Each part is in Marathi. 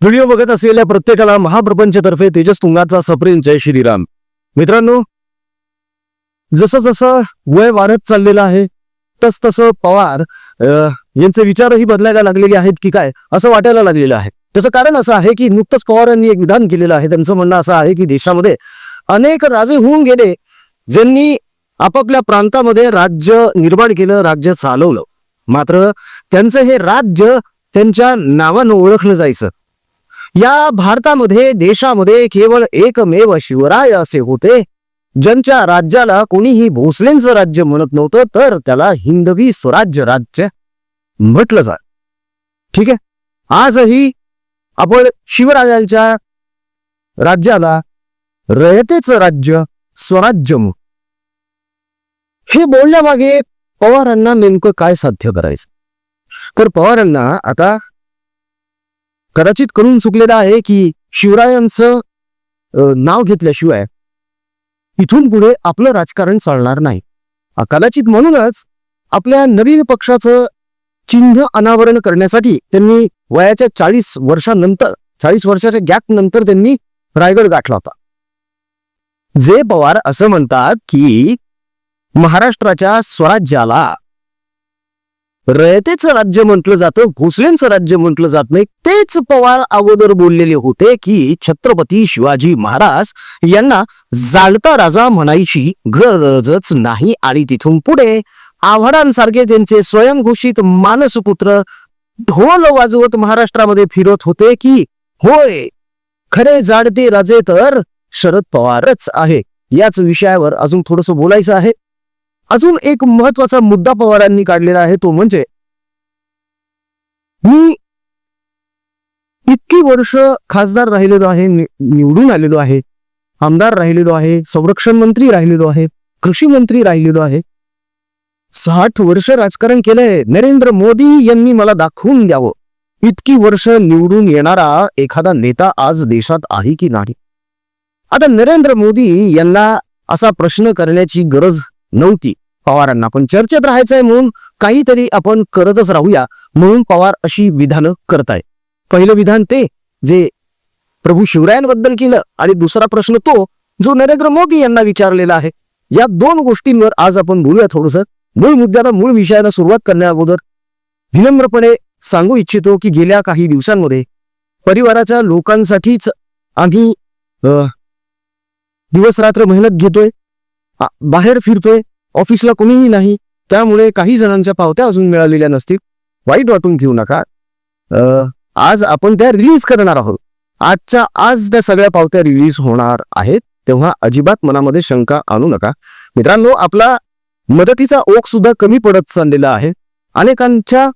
व्हिडिओ बघत असलेल्या प्रत्येकाला महाप्रपंचतर्फे तेजस तुंगाचा सप्रेम जय श्रीराम. मित्रांनो जसं जसं वय वाढत चाललेलं आहे तस तसं पवार यांचे विचारही बदलायला लागलेले आहेत की काय असं वाटायला लागलेलं आहे. त्याचं कारण असं आहे की नुकतंच पवार यांनी एक विधान केलेलं आहे. त्यांचं म्हणणं असं आहे की देशामध्ये अनेक राजे होऊन गेले ज्यांनी आपापल्या प्रांतामध्ये राज्य निर्माण केलं राज्य चालवलं. मात्र त्यांचं हे राज्य त्यांच्या नावानं ओळखलं जायचं. या भारतामध्ये देशामध्ये केवळ एकमेव शिवराय असे होते. ज्यांच्या राज्याला कोणीही भोसलेंचं राज्य म्हणत नव्हतं तर त्याला हिंदवी स्वराज्य राज्य म्हटलं जात. ठीक आहे? आजही आपण शिवरायांच्या राज्याला रयतेचं राज्य स्वराज्य हे बोलण्यामागे पवारांना नेमकं काय साध्य करायचं? तर पवारांना आता कदाचित करून चुकलेलं आहे की शिवरायांचं नाव घेतल्याशिवाय इथून पुढे आपलं राजकारण चालणार नाही. कदाचित म्हणूनच आपल्या नवीन पक्षाचं चिन्ह अनावरण करण्यासाठी त्यांनी वयाच्या चाळीस वर्षानंतर चाळीस वर्षाच्या गॅप नंतर त्यांनी रायगड गाठला होता. जे पवार असं म्हणतात की महाराष्ट्राच्या स्वराज्याला रयतेचं राज्य म्हटलं जातं भोसलेंचं राज्य म्हटलं जात नाही. तेच पवार अगोदर बोललेले होते की छत्रपती शिवाजी महाराज यांना जाणता राजा म्हणायची गरजच नाही आणि तिथून पुढे आव्हाडांसारखे त्यांचे स्वयंघोषित मानसपुत्र ढोल वाजवत महाराष्ट्रामध्ये फिरत होते की होय खरे जाडते राजे तर शरद पवारच आहे. याच विषयावर अजून थोडस बोलायचं आहे. अजून एक महत्त्वाचा मुद्दा पवारांनी काढलेला आहे तो म्हणजे मी इतकी वर्ष खासदार राहिलेलो आहे निवडून आलेलो आहे आमदार राहिलेलो आहे संरक्षण मंत्री राहिलेलो आहे कृषी मंत्री राहिलेलो आहे. साठ वर्ष राजकारण केलंय नरेंद्र मोदी यांनी मला दाखवून द्यावं. इतकी वर्ष निवडून येणारा एखादा नेता आज देशात आहे की नाही? आता नरेंद्र मोदी यांना असा प्रश्न करण्याची गरज नव्हती. पवारांना पण चर्चेत राहायचंय म्हणून काहीतरी आपण करतच राहूया म्हणून पवार अशी विधानं करताय पहिलं विधान ते जे प्रभू शिवरायांबद्दल केलं आणि दुसरा प्रश्न तो जो नरेंद्र मोदी यांना विचारलेला आहे. या दोन गोष्टींवर आज आपण बोलूया थोडस. मूळ मुद्द्याला मूळ विषयाला सुरुवात करण्या अगोदर विनम्रपणे सांगू इच्छितो की गेल्या काही दिवसांमध्ये परिवाराच्या लोकांसाठीच आम्ही अ, दिवस रात्र मेहनत घेतोय. बाहेर फिरतोय ऑफिसला कोणीही नाही त्यामुळे काही जणांच्या पावत्या अजून मिळालेल्या नसतील. वाईट वाटून घेऊ नका. आज आपण त्या रिलीज करणार आहोत. आजच्या आज त्या सगळ्या पावत्या रिलीज होणार आहेत तेव्हा अजिबात मनामध्ये शंका आणू नका. मित्रांनो आपला मदतीचा ओघ सुद्धा कमी पडत चाललेला आहे. अनेकांच्या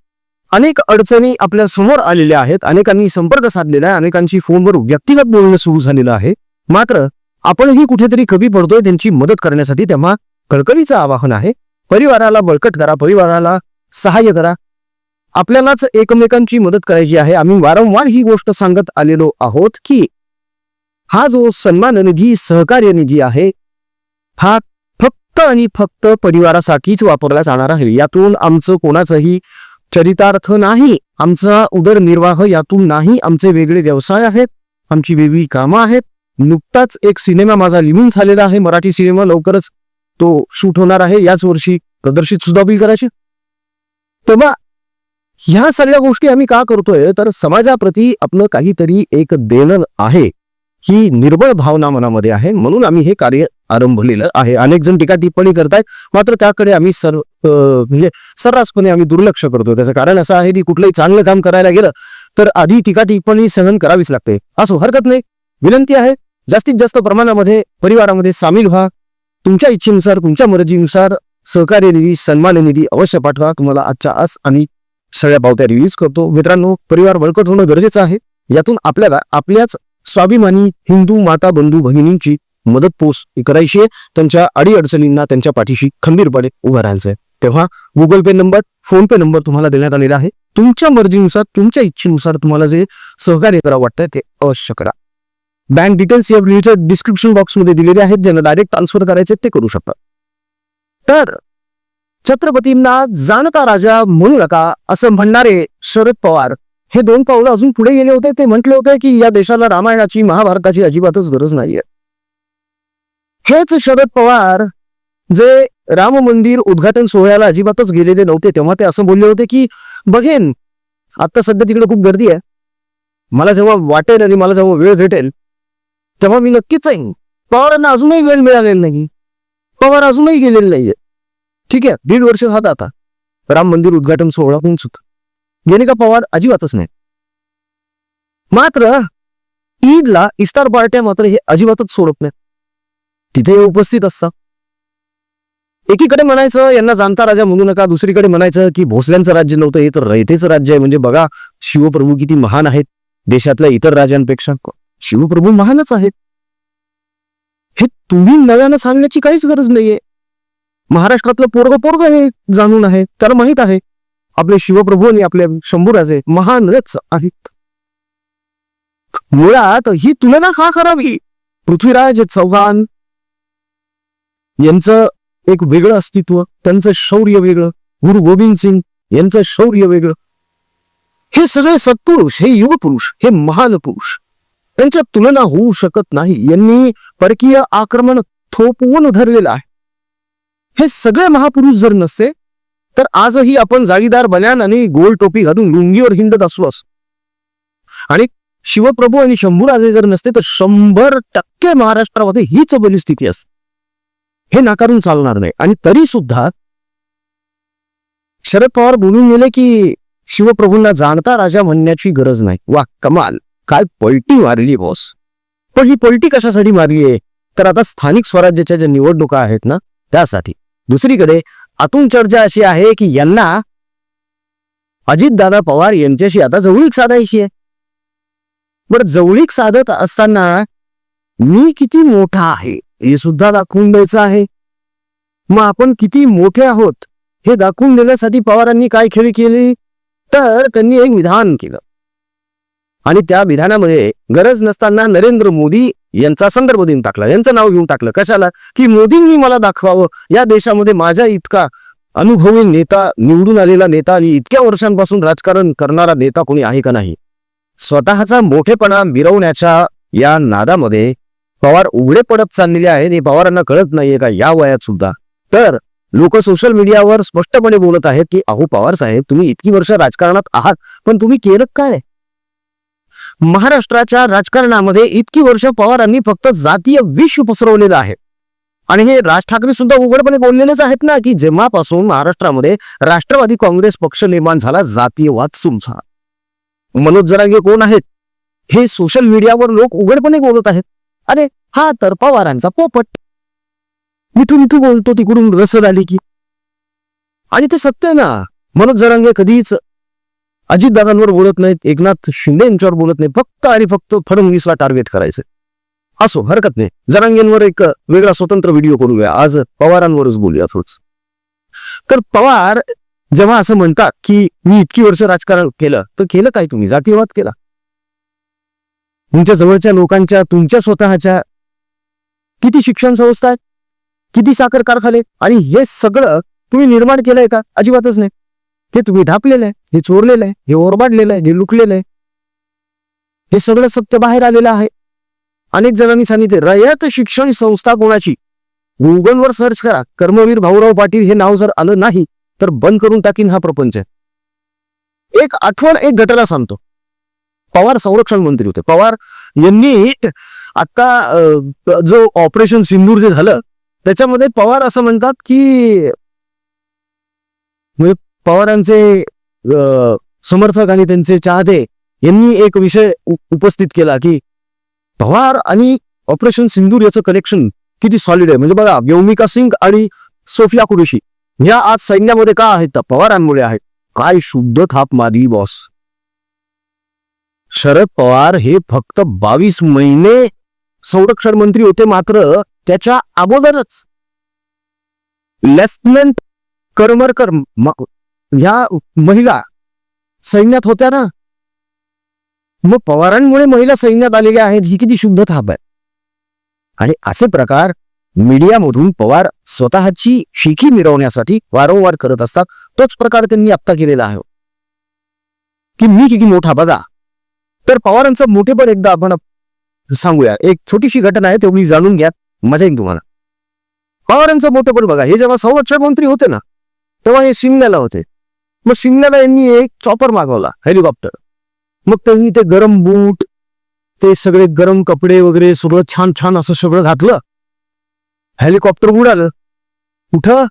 अनेक अडचणी आपल्यासमोर आलेल्या आहेत. अनेकांनी संपर्क साधलेला आहे. अनेकांची फोनवर व्यक्तिगत बोलणं सुरू झालेलं आहे. मात्र आपणही कुठेतरी कमी पडतोय त्यांची मदत करण्यासाठी तेव्हा कळकळीचं आवाहन आहे. परिवाराला बळकट करा परिवाराला सहाय्य करा. आपल्यालाच एकमेकांची मदत करायची आहे. आम्ही वारंवार ही गोष्ट सांगत आलेलो आहोत की हा जो सन्मान निधी सहकार्य निधी आहे हा फक्त आणि फक्त परिवारासाठीच वापरला जाणार आहे. यातून आमचं कोणाचंही चरितार्थ नाही आमचा उदरनिर्वाह यातून नाही. आमचे वेगळे व्यवसाय आहेत आमची वेगळी कामं आहेत. नुकताच एक सिनेमा माझा लिहून झालेला आहे मराठी सिनेमा लवकरच तो शूट होणार आहे. याच वर्षी प्रदर्शित सुद्धा होईल करायची तेव्हा ह्या सगळ्या गोष्टी आम्ही का करतोय? तर समाजाप्रती आपलं काहीतरी एक देणं आहे. ही निर्बळ भावना मनामध्ये आहे. म्हणून आम्ही हे कार्य आरंभलेलं आहे. अनेक जण टीका टिप्पणी करतायत. मात्र त्याकडे आम्ही सर म्हणजे सर्रासपणे आम्ही दुर्लक्ष करतो त्याचं कारण असं आहे की कुठलंही चांगलं काम करायला गेलं तर आधी टीका टिप्पणी सहन करावीच लागते. असो हरकत नाही. विनंती आहे जास्तीत जास्त प्रमाणामध्ये परिवारामध्ये सामील व्हा. तुमच्या इच्छेनुसार तुमच्या मर्जीनुसार सहकार्य निधी सन्मान निधी अवश्य पाठवा. तुम्हाला आजच्या आज आणि सगळ्या पावत्या रिलीज करतो. मित्रांनो परिवार बळकट होणं गरजेचं आहे. यातून आपल्याला आपल्याच स्वाभिमानी हिंदू माता बंधू भगिनींची मदत पोच करायची आहे. त्यांच्या अडीअडचणींना त्यांच्या पाठीशी खंबीरपणे उभं राहायचं आहे. तेव्हा Google Pay number PhonePe number तुम्हाला देण्यात आलेला आहे. तुमच्या मर्जीनुसार तुमच्या इच्छेनुसार तुम्हाला जे सहकार्य करावं वाटतंय ते अवश्य करा. बँक डिटेल्स या व्हिडिओच्या डिस्क्रिप्शन बॉक्समध्ये दिलेले आहेत. ज्यांना डायरेक्ट ट्रान्सफर करायचे ते करू शकतात तर छत्रपतींना जाणता राजा म्हणू नका असं म्हणणारे शरद पवार. हे दोन पावलं अजून पुढे गेले होते. ते म्हटले होते की या देशाला रामायणाची महाभारताची अजिबातच गरज नाहीये. हेच शरद पवार जे राम मंदिर उद्घाटन सोहळ्याला अजिबातच गेलेले नव्हते तेव्हा ते असं बोलले होते की बघेन आता सध्या तिकडे खूप गर्दी आहे. मला जेव्हा वाटेल आणि मला जेव्हा वेळ भेटेल तेव्हा मी नक्कीच येईन पवारांना अजूनही वेळ मिळालेला नाही. पवार अजूनही गेलेले नाहीये. ठीक आहे दीड वर्ष झालं आता. राम मंदिर उद्घाटन सोहळा होऊन सुद्धा. गेले का पवार? अजिबातच नाही. मात्र ईदला इफ्तार पार्ट्या मात्र हे अजिबातच सोडत नाही तिथे उपस्थित असतात. एकीकडे म्हणायचं यांना जाणता राजा म्हणू नका. दुसरीकडे म्हणायचं की भोसल्यांचं राज्य नव्हतं. हे तर रयतेचं राज्य आहे. म्हणजे बघा शिवप्रभू किती महान आहेत देशातल्या इतर राजांपेक्षा. शिवप्रभू महानच आहेत. हे तुम्ही नव्यानं सांगण्याची काहीच गरज नाहीये. महाराष्ट्रातलं पोरग पोरग हे जाणून आहे त्याला माहीत आहे. आपले शिवप्रभू आणि आपले शंभूराजे महानच आहेत. मुळात ही तुलना का करावी? पृथ्वीराज चौहान यांचं एक वेगळं अस्तित्व त्यांचं शौर्य वेगळं गुरु गोविंद सिंग यांचं शौर्य वेगळं. हे सगळे सत्पुरुष हे युग पुरुष हे महान पुरुष. त्यांच्या तुलना होऊ शकत नाही. यांनी परकीय आक्रमण थोपवून धरलेलं आहे. हे सगळे महापुरुष जर नसते तर आजही आपण जाळीदार बन्यान आणि गोल टोपी घालून लुंगीवर हिंडत असू असो. आणि शिवप्रभू आणि शंभूराजे जर नसते तर शंभर टक्के महाराष्ट्रामध्ये हीच परिस्थिती असते हे नाकारून चालणार नाही. आणि तरी सुद्धा शरद पवार बोलून गेले की शिवप्रभूंना जाणता राजा म्हणण्याची गरज नाही. वा कमाल. काल पलटी मारली बॉस पण ही पलटी कशासाठी मारली आहे? तर आता स्थानिक स्वराज्याच्या ज्या निवडणुका आहेत ना त्यासाठी. दुसरीकडे आतून चर्चा अशी आहे की यांना अजितदादा पवार यांच्याशी आता जवळीक साधायची आहे. बरं जवळीक साधत असताना मी किती मोठा आहे हे सुद्धा दाखवून द्यायचं आहे. मग आपण किती मोठे आहोत हे दाखवून देण्यासाठी पवारांनी काय खेळी केली? तर त्यांनी एक विधान केलं. आणि त्या विधानामध्ये गरज नसताना नरेंद्र मोदी यांचा संदर्भ देऊन टाकला. यांचं नाव घेऊन टाकलं. कशाला? की मोदींनी मला दाखवावं. या देशामध्ये माझ्या इतका अनुभवी नेता निवडून आलेला नेता आणि इतक्या वर्षांपासून राजकारण करणारा नेता कोणी आहे का नाही? स्वतःचा मोठेपणा मिरवण्याच्या या नादामध्ये पवार उघडे पडत चाललेले आहेत. हे पवारांना कळत नाहीये का? या वयात सुद्धा. तर लोक सोशल मीडियावर स्पष्टपणे बोलत आहेत की अहो पवार साहेब तुम्ही इतकी वर्ष राजकारणात आहात पण तुम्ही केलं काय? महाराष्ट्राच्या राजकारणामध्ये इतकी वर्ष पवारांनी फक्त जातीय विष पसरवलेलं आहे. आणि हे राज ठाकरे सुद्धा उघडपणे बोललेलेच आहेत ना की जेव्हापासून महाराष्ट्रामध्ये राष्ट्रवादी काँग्रेस पक्ष निर्माण झाला जातीयवाद सुमसा मनोज जरांगे कोण आहेत? हे सोशल मीडियावर लोक उघडपणे बोलत आहेत. अरे हा तर पवारांचा पोपट. मिठू मिठू बोलतो तिकडून रसद आली की. आणि ते सत्य आहे ना मनोज जरांगे कधीच अजितदादांवर बोलत नाहीत एकनाथ शिंदे यांच्यावर बोलत नाही फक्त आणि फक्त फडणवीसला टार्गेट करायचं असो हरकत नाही. जरांगेंवर एक वेगळा स्वतंत्र व्हिडिओ करूया आज पवारांवरच बोलूया थोडस. तर पवार जेव्हा असं म्हणतात की मी इतकी वर्ष राजकारण केलं तर केलं काय तुम्ही? जातीयवाद केला. तुमच्या जवळच्या लोकांच्या तुमच्या स्वतःच्या किती शिक्षण संस्था आहेत? किती साखर कारखाने आणि हे सगळं तुम्ही निर्माण केलंय का? अजिबातच नाही. हे तुम्ही ढापलेलं आहे हे चोरलेलं आहे हे ओरबाडलेलं आहे हे लुकलेलं आहे. हे सगळं सत्य बाहेर आलेलं आहे. अनेक जणांनी सांगितले रयत शिक्षण संस्था कोणाची? गुगलवर सर्च करा कर्मवीर भाऊराव पाटील हे नाव जर आलं नाही तर बंद करून टाकीन हा प्रपंच. एक आठवण एक घटना सांगतो. पवार संरक्षण मंत्री होते. पवार यांनी आता जो ऑपरेशन सिंदूर जे झालं त्याच्यामध्ये पवार असं म्हणतात की म्हणजे पवारांचे समर्थक आणि त्यांचे चाहते यांनी एक विषय उपस्थित केला की पवार आणि ऑपरेशन सिंदूर याचं कनेक्शन किती सॉलिड आहे. म्हणजे बघा व्योमिका सिंग आणि सोफिया कुरेशी ह्या आज सैन्यामध्ये का आहेत? पवारांमुळे आहेत. काय शुद्ध थाप मारली बॉस शरद पवार हे फक्त बावीस महिने संरक्षण मंत्री होते मात्र त्याच्या अगोदरच. लेफ्टनंट करमरकर ह्या महिला सैन्यात होत्या ना? मग पवारांमुळे महिला सैन्यात आलेल्या आहेत ही किती शुद्ध थाप आहे. आणि असे प्रकार मीडियामधून पवार स्वतःची शिखी मिरवण्यासाठी वारंवार करत असतात तोच प्रकार त्यांनी आत्ता केलेला आहे. की मी किती मोठा बघा तर पवारांचं मोठेपण एकदा आपण सांगूया. एक छोटीशी घटना आहे तेवढी जाणून घ्या. मजा येईल तुम्हाला. पवारांचं मोठेपण बघा. हे जेव्हा संरक्षण मंत्री होते ना तेव्हा हे शिमल्याला होते. मग शिमल्याला यांनी एक चॉपर मागवला हेलिकॉप्टर मग त्यांनी ते गरम बूट ते सगळे गरम कपडे वगैरे सगळं छान छान असं सगळं घातलं. हेलिकॉप्टर उडालं. कुठं?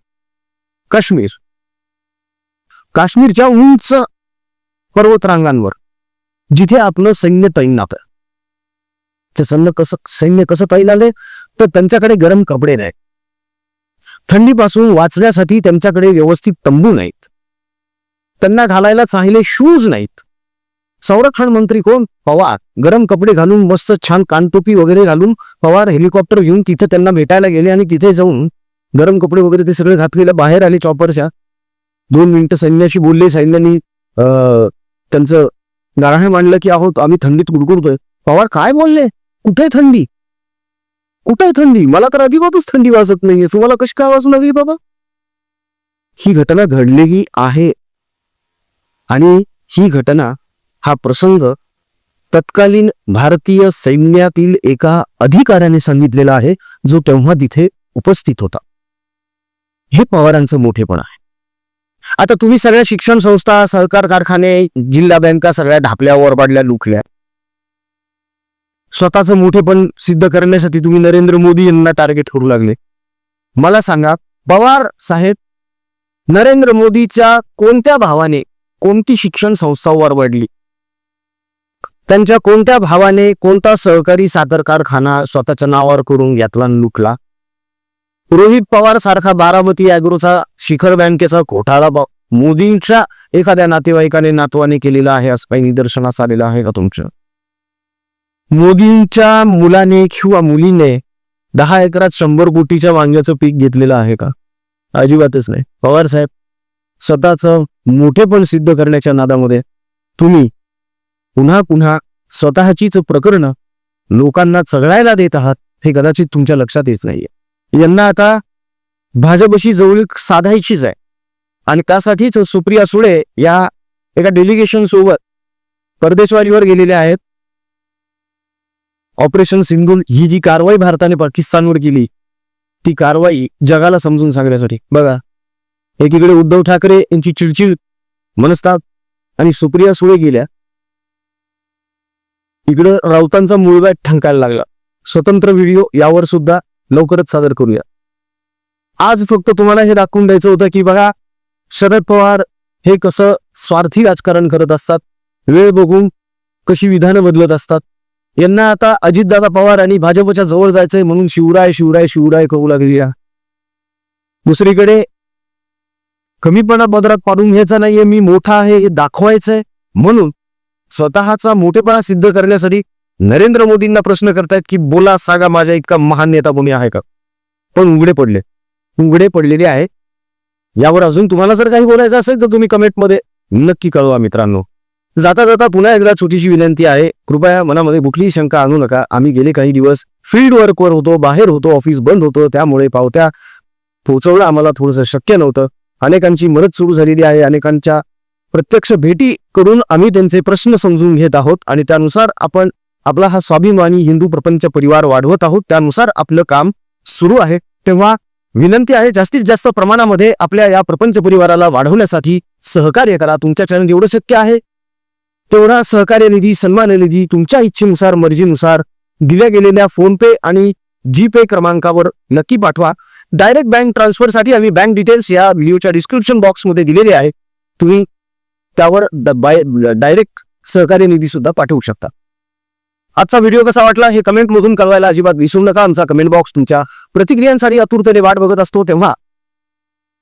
काश्मीर. काश्मीरच्या उंच पर्वतरांगांवर जिथे आपलं सैन्य तैनात आहे ते सैन्य कसं सैन्य कसं तैल आले तर त्यांच्याकडे गरम कपडे नाहीत. थंडीपासून वाचण्यासाठी त्यांच्याकडे व्यवस्थित तंबू नाहीत. त्यांना घालायला चांगले शूज नाहीत. संरक्षण मंत्री कोण? पवार. गरम कपडे घालून मस्त छान कानटोपी वगैरे घालून पवार हेलिकॉप्टर घेऊन तिथे त्यांना भेटायला गेले आणि तिथे जाऊन गरम कपडे वगैरे ते सगळे घातलेले बाहेर आले चॉपरच्या दोन मिनिटं सैन्याशी बोलले. सैन्यानी त्यांचं नारायण मांडलं की आहोत आम्ही थंडीत गुडगुडतोय. पवार काय बोलले? कुठे थंडी? कुठे थंडी? मला तर अजिबातच थंडी वाजत नाहीये. तुम्हाला कशी काय वाजून लागली बाबा? ही घटना घडलेली आहे आणि ही घटना हा प्रसंग तत्कालीन भारतीय सैन्यातील एका अधिकाऱ्याने सांगितलेला आहे जो तेव्हा तिथे उपस्थित होता. हे पवारांचं मोठेपण आहे. आता तुम्ही सगळ्या शिक्षण संस्था सहकार कारखाने जिल्हा बँका सगळ्या ढापल्या ओरबाडल्या लुकल्या स्वतःचं मोठेपण सिद्ध करण्यासाठी तुम्ही नरेंद्र मोदी यांना टार्गेट करू लागले. मला सांगा पवार साहेब नरेंद्र मोदीच्या कोणत्या भावाने कोणती शिक्षण संस्था वरवडली? त्यांच्या कोणत्या भावाने कोणता सहकारी साखर कारखाना स्वतःच्या नावावर करून घेतला लुटला? लुकला रोहित पवार सारखा बारामती अॅग्रोचा शिखर बँकेचा घोटाळा मोदींच्या एखाद्या नातेवाईकाने नातवाने केलेला आहे असं काही निदर्शनास आलेलं आहे का तुमचं? मोदींच्या मुलाने किंवा मुलीने दहा एकरात शंभर कोटीच्या वांग्याचं पीक घेतलेलं आहे का? अजिबातच नाही. पवार साहेब स्वतःचं मोठेपण सिद्ध करण्याच्या नादामध्ये तुम्ही पुन्हा पुन्हा स्वतःचीच प्रकरणं लोकांना चघळायला देत आहात हे कदाचित तुमच्या लक्षात येत नाहीये. यांना आता भाजपशी जवळीक साधायचीच आहे. आणि त्यासाठीच सुप्रिया सुळे या एका डेलिगेशन सोबत परदेशवारीवर गेलेल्या आहेत. ऑपरेशन सिंधू ही जी कारवाई भारताने पाकिस्तानवर केली ती कारवाई जगाला समजून सांगण्यासाठी. बघा एकीकडे उद्धव ठाकरे यांची चिडचिड मनस्ताप आणि सुप्रिया सुळे गेल्या. इकडं राऊतांचा मुळगा ठंकायला लागला. स्वतंत्र व्हिडिओ यावर सुद्धा लवकरच सादर करूया. आज फक्त तुम्हाला हे दाखवून द्यायचं होतं की बघा शरद पवार हे कसं स्वार्थी राजकारण करत असतात वेळ बघून कशी विधानं बदलत असतात. यांना आता अजितदादा पवार आणि भाजपच्या जवळ जायचंय म्हणून शिवराय शिवराय शिवराय करू लागली दुसरीकडे कमीपणा पदरात पाडून घ्यायचा नाहीये मी मोठा आहे हे दाखवायचंय. म्हणून स्वतःचा मोठेपणा सिद्ध करण्यासाठी नरेंद्र मोदींना प्रश्न करतायत की बोला सागा माझ्या इतका महान नेता कोणी आहे का? पण उघडे पडले. उघडे पडलेले आहे. यावर अजून तुम्हाला जर काही बोलायचं असेल तर तुम्ही कमेंटमध्ये नक्की कळवा मित्रांनो. जाता जाता पुन्हा एकदा छोटीशी विनंती आहे. कृपया मनामध्ये कुठलीही शंका आणू नका. आम्ही गेले काही दिवस फील्ड वर्कवर होतो बाहेर होतो ऑफिस बंद होतो त्यामुळे पावत्या पोहोचवणं आम्हाला थोडंसं शक्य नव्हतं. अनेकांची मदत सुरू झालेली आहे. अनेकांच्या प्रत्यक्ष भेटी करून आम्ही त्यांचे प्रश्न समजून घेत आहोत आणि त्यानुसार आपण आपला हा स्वाभिमानी हिंदू प्रपंच परिवार वाढवत आहोत. त्यानुसार आपलं काम सुरू आहे. तेव्हा विनंती आहे जास्तीत जास्त प्रमाणामध्ये आपल्या या प्रपंच परिवाराला वाढवण्यासाठी सहकार्य करा. तुमच्याच्यानं जेवढं शक्य आहे तेवढा सहकार्य निधी सन्मान निधी तुमच्या इच्छेनुसार मर्जीनुसार दिल्या गेलेल्या फोन पे आणि जी पे क्रमांकावर नक्की पाठवा. डायरेक्ट बँक ट्रान्सफरसाठी आम्ही बँक डिटेल्स या व्हिडिओच्या डिस्क्रिप्शन बॉक्समध्ये दिलेले आहे. तुम्ही त्यावर डायरेक्ट सहकार्य निधी सुद्धा पाठवू शकता. आजचा व्हिडिओ कसा वाटला हे कमेंट मधून कळवायला अजिबात विसरू नका. आमचा कमेंट बॉक्स तुमच्या प्रतिक्रियांसाठी आतुरतेने वाट बघत असतो. तेव्हा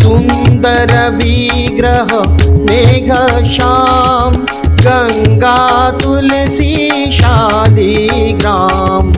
सुन्दर विग्रह मेघ श्याम गंगा तुलसी शालिग्राम।